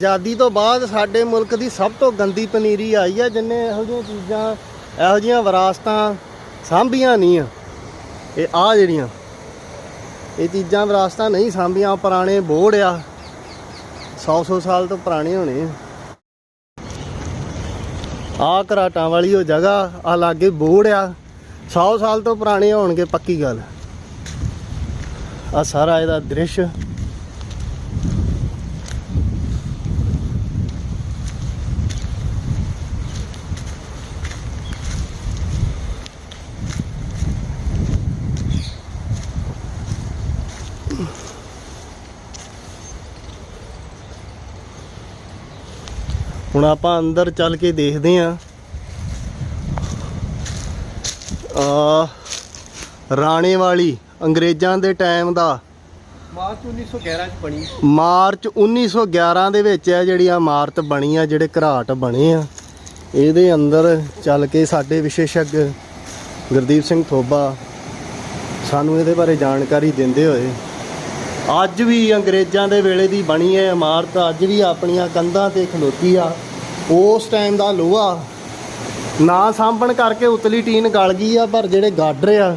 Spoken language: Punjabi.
ਆਜ਼ਾਦੀ ਤੋਂ ਬਾਅਦ ਸਾਡੇ ਮੁਲਕ ਦੀ ਸਭ ਤੋਂ ਗੰਦੀ ਪਨੀਰੀ ਆਈ ਆ, ਜਿੰਨੇ ਇਹੋ ਜਿਹੀਆਂ ਚੀਜ਼ਾਂ, ਇਹੋ ਜਿਹੀਆਂ ਵਿਰਾਸਤਾਂ ਸਾਂਭੀਆਂ ਨਹੀਂ ਆ। ਇਹ ਆ ਜਿਹੜੀਆਂ, ਇਹ ਚੀਜ਼ਾਂ ਵਿਰਾਸਤਾਂ ਨਹੀਂ ਸਾਂਭੀਆਂ ਪੁਰਾਣੇ ਬੋੜ ਆ। 100-100 ਸਾਲ ਤੋਂ ਪੁਰਾਣੇ ਹੋਣੇ ਆ। ਆ ਘਰਾਟਾਂ ਵਾਲੀ ਉਹ ਜਗ੍ਹਾ ਆ ਲਾਗੇ ਬੋੜ ਆ। 100 ਸਾਲ ਤੋਂ ਪੁਰਾਣੇ ਹੋਣਗੇ, ਪੱਕੀ ਗੱਲ। ਆ ਸਾਰਾ ਇਹਦਾ ਦ੍ਰਿਸ਼। ਹੁਣ ਆਪਾਂ ਅੰਦਰ ਚੱਲ ਕੇ ਦੇਖਦੇ ਆਂ ਆ ਰਾਣੇ ਵਾਲੀ ਅੰਗਰੇਜ਼ਾਂ ਦੇ ਟਾਈਮ ਦਾ ਮਾਰਚ 1911 ਚ ਬਣੀ। ਮਾਰਚ 1911 ਦੇ ਵਿੱਚ ਇਹ ਜਿਹੜੀ ਆ ਇਮਾਰਤ ਬਣੀ ਆ ਜਿਹੜੇ ਘਰਾਟ ਬਣੇ ਆ ਇਹਦੇ ਅੰਦਰ ਚੱਲ ਕੇ ਸਾਡੇ ਵਿਸ਼ੇਸ਼ੱਗ ਗੁਰਦੀਪ ਸਿੰਘ ਥੋਬਾ ਸਾਨੂੰ ਇਹਦੇ ਬਾਰੇ ਜਾਣਕਾਰੀ ਦਿੰਦੇ ਹੋਏ ਅੱਜ ਵੀ ਅੰਗਰੇਜ਼ਾਂ ਦੇ ਵੇਲੇ ਦੀ ਬਣੀ ਹੈ ਇਮਾਰਤ ਅੱਜ ਵੀ ਆਪਣੀਆਂ ਕੰਧਾਂ ਤੇ ਖਲੋਤੀ ਆ। ਉਸ ਟਾਈਮ ਦਾ ਲੋਹਾ ਨਾ ਸਾਂਭਣ ਕਰਕੇ ਉਤਲੀ ਟੀਨ ਗਲ ਗਈ ਆ, ਪਰ ਜਿਹੜੇ ਗਾਡਰ ਆ